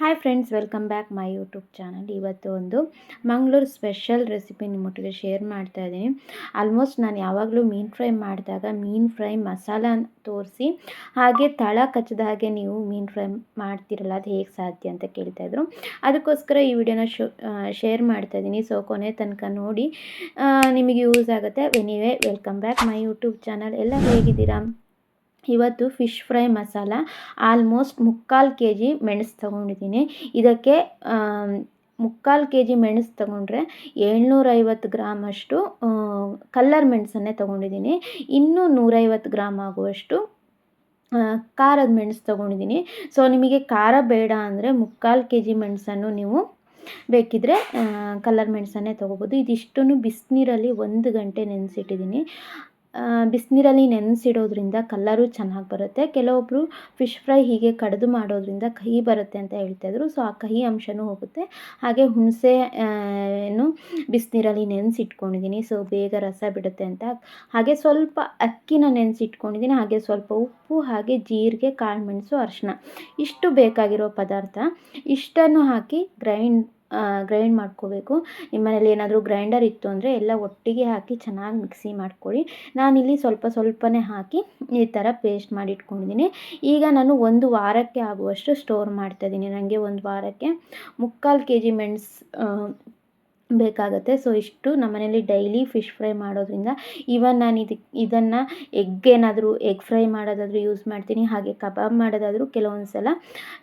Hi friends welcome back my YouTube channel ಇವತ್ತು ಒಂದು Mangaluru special recipe ನಿಮ್ಮೊಟ್ಟಿಗೆ ಶೇರ್ ಮಾಡ್ತಾ ಇದ್ದೀನಿ. ಆಲ್ಮೋಸ್ಟ್ ನಾನು ಯಾವಾಗಲೂ ಮೀನು ಫ್ರೈ ಮಾಡಿದಾಗ ಮೀನು ಫ್ರೈ ಮಸಾಲ ತೋರಿಸಿ, ಹಾಗೆ ತಳ ಕಚ್ಚದ ಹಾಗೆ ನೀವು ಮೀನು ಫ್ರೈ ಮಾಡ್ತಿರಲ್ಲ ಅದು ಹೇಗೆ ಸಾಧ್ಯ ಅಂತ ಕೇಳ್ತಾಯಿದ್ರು ಅದಕ್ಕೋಸ್ಕರ ಈ ವಿಡಿಯೋನ ಶೇರ್ ಮಾಡ್ತಾ ಇದ್ದೀನಿ. ಸೊ ಕೊನೆ ತನಕ ನೋಡಿ ನಿಮಗೆ ಯೂಸ್ ಆಗುತ್ತೆ. Anyway welcome back my YouTube channel ಎಲ್ಲ ಹೇಗಿದ್ದೀರಾ? ಇವತ್ತು ಫಿಶ್ ಫ್ರೈ ಮಸಾಲ ಆಲ್ಮೋಸ್ಟ್ ಮುಕ್ಕಾಲು ಕೆ ಜಿ ಮೆಣಸು ತೊಗೊಂಡಿದ್ದೀನಿ. ಇದಕ್ಕೆ ಮುಕ್ಕಾಲು ಕೆ ಜಿ ಮೆಣಸು ತೊಗೊಂಡ್ರೆ ಏಳ್ನೂರೈವತ್ತು ಗ್ರಾಮಷ್ಟು ಕಲ್ಲರ್ ಮೆಣಸನ್ನೇ ತೊಗೊಂಡಿದ್ದೀನಿ. ಇನ್ನೂ ನೂರೈವತ್ತು ಗ್ರಾಮ್ ಆಗುವಷ್ಟು ಖಾರದ ಮೆಣಸು ತೊಗೊಂಡಿದ್ದೀನಿ. ಸೊ, ನಿಮಗೆ ಖಾರ ಬೇಡ ಅಂದರೆ ಮುಕ್ಕಾಲು ಕೆ ಜಿ ಮೆಣಸನ್ನು ನೀವು ಬೇಕಿದ್ದರೆ ಕಲ್ಲರ್ ಮೆಣಸನ್ನೇ ತೊಗೋಬೋದು. ಇದಿಷ್ಟನ್ನು ಬಿಸಿನೀರಲ್ಲಿ ಒಂದು ಗಂಟೆ ನೆನೆಸಿಟ್ಟಿದ್ದೀನಿ. ಬಿಸಿನೀರಲ್ಲಿ ನೆನೆಸಿಡೋದ್ರಿಂದ ಕಲ್ಲರು ಚೆನ್ನಾಗಿ ಬರುತ್ತೆ. ಕೆಲವೊಬ್ಬರು ಫಿಶ್ ಫ್ರೈ ಹೀಗೆ ಕಡಿದು ಮಾಡೋದ್ರಿಂದ ಕಹಿ ಬರುತ್ತೆ ಅಂತ ಹೇಳ್ತಾಯಿದ್ರು ಸೊ ಆ ಕಹಿ ಅಂಶವೂ ಹೋಗುತ್ತೆ. ಹಾಗೆ ಹುಣಸೆ ಏನು ಬಿಸಿನೀರಲ್ಲಿ ನೆನೆಸಿಟ್ಕೊಂಡಿದ್ದೀನಿ ಸೊ ಬೇಗ ರಸ ಬಿಡುತ್ತೆ ಅಂತ. ಹಾಗೆ ಸ್ವಲ್ಪ ಅಕ್ಕಿನ ನೆನೆಸಿಟ್ಕೊಂಡಿದ್ದೀನಿ ಹಾಗೆ ಸ್ವಲ್ಪ ಉಪ್ಪು, ಹಾಗೆ ಜೀರಿಗೆ ಕಾಳುಮೆಣಸು ಅರಿಶಿನ ಇಷ್ಟು ಬೇಕಾಗಿರೋ ಪದಾರ್ಥ ಇಷ್ಟನ್ನು ಹಾಕಿ ಗ್ರೈಂಡ್ ಗ್ರೈಂಡ್ ಮಾಡ್ಕೋಬೇಕು. ನಿಮ್ಮ ಮನೇಲಿ ಏನಾದರೂ ಗ್ರೈಂಡರ್ ಇತ್ತು ಅಂದರೆ ಎಲ್ಲ ಒಟ್ಟಿಗೆ ಹಾಕಿ ಚೆನ್ನಾಗಿ ಮಿಕ್ಸಿ ಮಾಡ್ಕೊಳ್ಳಿ ನಾನಿಲ್ಲಿ ಸ್ವಲ್ಪ ಸ್ವಲ್ಪನೇ ಹಾಕಿ ಈ ಥರ ಪೇಸ್ಟ್ ಮಾಡಿ ಇಟ್ಕೊಂಡಿದ್ದೀನಿ ಈಗ ನಾನು ಒಂದು ವಾರಕ್ಕೆ ಆಗುವಷ್ಟು ಸ್ಟೋರ್ ಮಾಡ್ತಾಯಿದ್ದೀನಿ ನನಗೆ ಒಂದು ವಾರಕ್ಕೆ ಮುಕ್ಕಾಲು ಕೆ ಜಿ ಮೆಣಸು ಬೇಕಾಗುತ್ತೆ. ಸೊ ಇಷ್ಟು ನಮ್ಮ ಮನೇಲಿ ಡೈಲಿ ಫಿಶ್ ಫ್ರೈ ಮಾಡೋದ್ರಿಂದ. ಈವನ್ ನಾನು ಇದಕ್ಕೆ ಇದನ್ನು ಎಗ್ ಏನಾದರೂ ಎಗ್ ಫ್ರೈ ಮಾಡೋದಾದರೂ ಯೂಸ್ ಮಾಡ್ತೀನಿ. ಹಾಗೆ ಕಬಾಬ್ ಮಾಡೋದಾದರೂ ಕೆಲವೊಂದು ಸಲ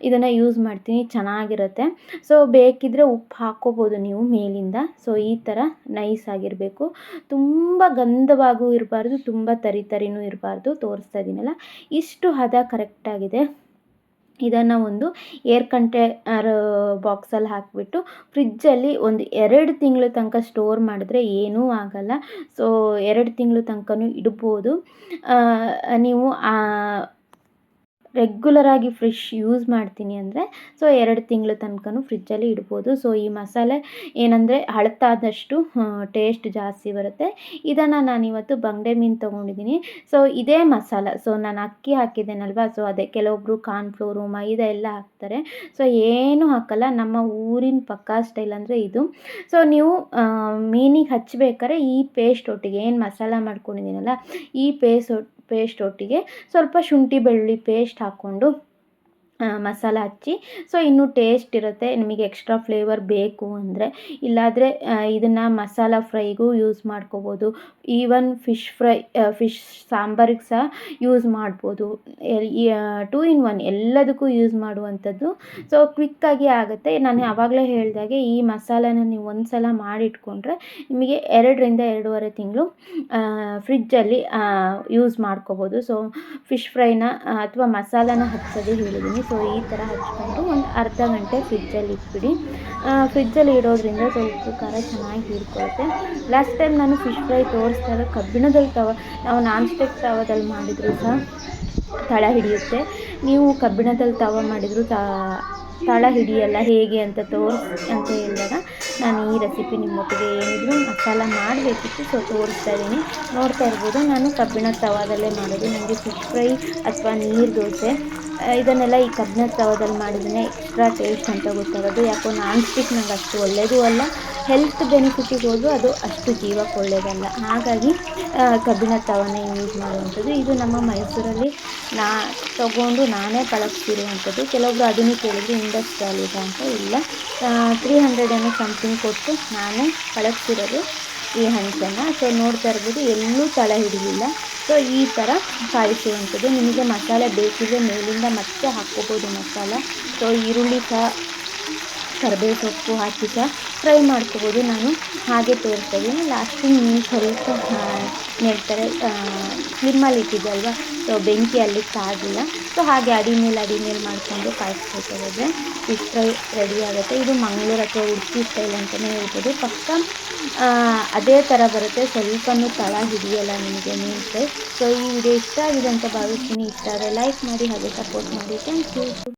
ಇದನ್ನು ಯೂಸ್ ಮಾಡ್ತೀನಿ. ಚೆನ್ನಾಗಿರುತ್ತೆ. ಸೊ ಬೇಕಿದ್ದರೆ ಉಪ್ಪು ಹಾಕ್ಕೋಬೋದು ನೀವು ಮೇಲಿಂದ. ಸೊ ಈ ಥರ ನೈಸ್ ಆಗಿರಬೇಕು. ತುಂಬ ಗಂಧವಾಗೂ ಇರಬಾರ್ದು, ತುಂಬ ತರಿ ತರಿನೂ ಇರಬಾರ್ದು. ತೋರಿಸ್ತಾ ಇದ್ದೀನಲ್ಲ ಇಷ್ಟು ಹದ ಕರೆಕ್ಟಾಗಿದೆ ಇದನ್ನು ಒಂದು ಏರ್ ಕಂಟೇನರ್ ಬಾಕ್ಸಲ್ಲಿ ಹಾಕಿಬಿಟ್ಟು ಫ್ರಿಜ್ಜಲ್ಲಿ ಒಂದು ಎರಡು ತಿಂಗಳ ತನಕ ಸ್ಟೋರ್ ಮಾಡಿದ್ರೆ ಏನೂ ಆಗಲ್ಲ. ಸೊ ಎರಡು ತಿಂಗಳ ತನಕನೂ ಇಡ್ಬೋದು. ನೀವು ರೆಗ್ಯುಲರಾಗಿ ಫ್ರಿಶ್ ಯೂಸ್ ಮಾಡ್ತೀನಿ ಅಂದರೆ ಸೊ ಎರಡು ತಿಂಗಳ ತನಕನೂ ಫ್ರಿಜ್ಜಲ್ಲಿ ಇಡ್ಬೋದು. ಸೊ ಈ ಮಸಾಲೆ ಏನಂದರೆ ಹಳತಾದಷ್ಟು ಟೇಸ್ಟ್ ಜಾಸ್ತಿ ಬರುತ್ತೆ. ಇದನ್ನು ನಾನಿವತ್ತು ಬಂಗಡೆ ಮೀನು ತೊಗೊಂಡಿದ್ದೀನಿ ಸೊ ಇದೇ ಮಸಾಲ. ಸೊ ನಾನು ಅಕ್ಕಿ ಹಾಕಿದ್ದೇನಲ್ವ? ಸೊ ಅದೇ ಕೆಲವೊಬ್ಬರು ಕಾರ್ನ್ಫ್ಲೋರು ಮೈದಾ ಎಲ್ಲ ಹಾಕ್ತಾರೆ. ಸೊ ಏನೂ ಹಾಕಲ್ಲ. ನಮ್ಮ ಊರಿನ ಪಕ್ಕಾ ಸ್ಟೈಲ್ ಅಂದರೆ ಇದು. ಸೊ ನೀವು ಮೀನಿಗೆ ಹಚ್ಚಬೇಕಾದ್ರೆ ಈ ಪೇಸ್ಟ್ ಒಟ್ಟಿಗೆ ಏನು ಮಸಾಲ ಮಾಡ್ಕೊಂಡಿದ್ದೀನಲ್ಲ, ಈ ಪೇಸ್ಟ್ ಪೇಸ್ಟ್ ಒಟ್ಟಿಗೆ ಸ್ವಲ್ಪ ಶುಂಠಿ ಬೆಳ್ಳುಳ್ಳಿ ಪೇಸ್ಟ್ ಹಾಕ್ಕೊಂಡು ಮಸಾಲ ಹಚ್ಚಿ. ಸೊ ಇನ್ನೂ ಟೇಸ್ಟ್ ಇರುತ್ತೆ. ನಿಮಗೆ ಎಕ್ಸ್ಟ್ರಾ ಫ್ಲೇವರ್ ಬೇಕು ಅಂದರೆ. ಇಲ್ಲಾದರೆ ಇದನ್ನು ಮಸಾಲ ಫ್ರೈಗೂ ಯೂಸ್ ಮಾಡ್ಕೋಬೋದು. ಈವನ್ ಫಿಶ್ ಫ್ರೈ ಫಿಶ್ ಸಾಂಬಾರಿಗೆ ಸಹ ಯೂಸ್ ಮಾಡ್ಬೋದು. ಟೂ ಇನ್ ಒನ್ ಎಲ್ಲದಕ್ಕೂ ಯೂಸ್ ಮಾಡುವಂಥದ್ದು. ಸೊ ಕ್ವಿಕ್ಕಾಗಿ ಆಗುತ್ತೆ. ನಾನು ಆವಾಗಲೇ ಹೇಳಿದಾಗೆ, ಈ ಮಸಾಲನ ನೀವು ಒಂದು ಸಲ ಮಾಡಿಟ್ಕೊಂಡ್ರೆ ನಿಮಗೆ ಎರಡರಿಂದ ಎರಡೂವರೆ ತಿಂಗಳು ಫ್ರಿಜ್ಜಲ್ಲಿ ಯೂಸ್ ಮಾಡ್ಕೋಬೋದು. ಸೊ ಫಿಶ್ ಫ್ರೈನ ಅಥವಾ ಮಸಾಲನ ಹಚ್ಚೋದೇ ಹೇಳಿದ್ದೀನಿ ಸೊ, ಈ ಥರ ಹಚ್ಕೊಂಡು ಒಂದು ಅರ್ಧ ಗಂಟೆ ಫ್ರಿಜ್ಜಲ್ಲಿ ಇಟ್ಬಿಡಿ. ಫ್ರಿಜ್ಜಲ್ಲಿ ಇಡೋದ್ರಿಂದ ಸ್ವಲ್ಪ ಖಾರ ಚೆನ್ನಾಗಿ ಹೀರ್ಕೊಳ್ಳುತ್ತೆ. ಲಾಸ್ಟ್ ಟೈಮ್ ನಾನು ಫಿಶ್ ಫ್ರೈ ತೋರಿಸ್ದಾಗ ಕಬ್ಬಿಣದಲ್ಲಿ ತವ, ನಾವು ನಾನ್ ಸ್ಟಿಕ್ ತವದಲ್ಲಿ ಮಾಡಿದರೂ ಸಹ ತಳ ಹಿಡಿಯುತ್ತೆ. ನೀವು ಕಬ್ಬಿಣದಲ್ಲಿ ತವ ಮಾಡಿದರೂ ತಳ ಹಿಡಿಯಲ್ಲ, ಹೇಗೆ ಅಂತ ತೋರಿಸಿ, ಅಂತ ಹೇಳಿದಾಗ ನಾನು ಈ ರೆಸಿಪಿ ನಿಮ್ಮೊಟ್ಟಿಗೆ ಏನಿದ್ರು ಮಸಾಲ ಮಾಡಬೇಕಿತ್ತು, ಸೊ ತೋರಿಸ್ತಾ ಇದ್ದೀನಿ. ನೋಡ್ತಾ ಇರ್ಬೋದು, ನಾನು ಕಬ್ಬಿಣ ತವಾದಲ್ಲೇ ಮಾಡೋದು. ನನಗೆ ಫಿಶ್ ಫ್ರೈ ಅಥವಾ ನೀರು ದೋಸೆ ಇದನ್ನೆಲ್ಲ ಈ ಕಬ್ಬಿಣದ ತವದಲ್ಲಿ ಮಾಡಿದ್ರೆ ಎಕ್ಸ್ಟ್ರಾ ಟೇಸ್ಟ್ ಅಂತ ಗೊತ್ತಾಗೋದು ಯಾಕೋ ನಾನ್ ಸ್ಟಿಕ್ ನಂಗೆ ಅಷ್ಟು ಒಳ್ಳೆಯದು ಅಲ್ಲ. ಹೆಲ್ತ್ ಬೆನಿಫಿಟಿಗೆ ಹೋದರೂ ಅದು ಅಷ್ಟು ಜೀವಕ್ಕೆ ಒಳ್ಳೆಯದಲ್ಲ ಹಾಗಾಗಿ ಕಬ್ಬಿಣದ ತವನೇ ಯೂಸ್ ಮಾಡುವಂಥದ್ದು. ಇದು ನಮ್ಮ ಮೈಸೂರಲ್ಲಿ ನಾ, ತಗೊಂಡು ನಾನೇ ಬಳಸ್ತಿರುವಂಥದ್ದು. ಕೆಲವೊಬ್ಬರು ಅದನ್ನು ಕೇಳಿದ್ರು ಇಂಡಸ್ಟ್ರಿಯಲ್ ಇದೆ ಅಂತ ಇಲ್ಲ. ತ್ರೀ ಹಂಡ್ರೆಡ್ ಏನೋ ಸಮಥಿಂಗ್ ಕೊಟ್ಟು ನಾನೇ ಬಳಸ್ತಿರೋದು ಈ ಹಂಚನ್ನು ಸೊ ನೋಡ್ತಾ ಇರ್ಬೋದು. ಎಲ್ಲೂ ತಳ ಹಿಡಿಲಿಲ್ಲ ಸೊ ಈ ಥರ ಕಾಯಿಸುವಂಥದ್ದು ನಿಮಗೆ ಮಸಾಲೆ ಬೇಕಿದ್ರೆ ಮೇಲಿಂದ ಮತ್ತೆ ಹಾಕ್ಕೋಬೋದು ಮಸಾಲೆ. ಸೊ ಈರುಳ್ಳಿ ಸಹ ಕರಿಬೇವು ಸೊಪ್ಪು ಹಾಕಿ ಸಹ ಫ್ರೈ ಮಾಡ್ಕೋಬೋದು ನಾನು. ಹಾಗೆ ತೋರಿಸ್ತಾ ಲಾಸ್ಟಿಗೆ ನೀನು ಸ್ವಲ್ಪ ನೆಡ್ತಾರೆ ಸ್ಲಿಮ್ಮಲ್ಲಿ ಇಟ್ಟಿದ್ದೆ ಅಲ್ವಾ ಸೊ ಬೆಂಕಿ ಅಲ್ಲಿ ಕಾಗಿಲ್ಲ ಸೊ ಹಾಗೆ ಅಡಿ ಮೇಲೆ ಅಡಿ ಮೇಲೆ ಮಾಡಿಕೊಂಡು ಕಾಯಿಸ್ಕೊಳ್ತಾರೆ ಫ್ರೈ ರೆಡಿ ಆಗುತ್ತೆ. ಇದು ಮಂಗಳೂರು ಅಥವಾ ಉಡುಪಿ ಸ್ಟೈಲ್ ಅಂತಲೇ ಹೇಳ್ಬೋದು. ಪಕ್ಕ ಅದೇ ಥರ ಬರುತ್ತೆ. ಸ್ವಲ್ಪನೂ ತಳ ಹಿಡಿಯಲ್ಲ ನಿಮಗೆ ಮೀನು ಫ್ರೈ ಸೊ ಈ ವಿಡಿಯೋ ಇಷ್ಟ ಆಗಿದೆ ಅಂತ ಭಾವಿಸ್ತೀನಿ. ಇಷ್ಟ ಆದರೆ ಲೈಕ್ ಮಾಡಿ, ಹಾಗೆ ಸಪೋರ್ಟ್ ಮಾಡಿ. Thank you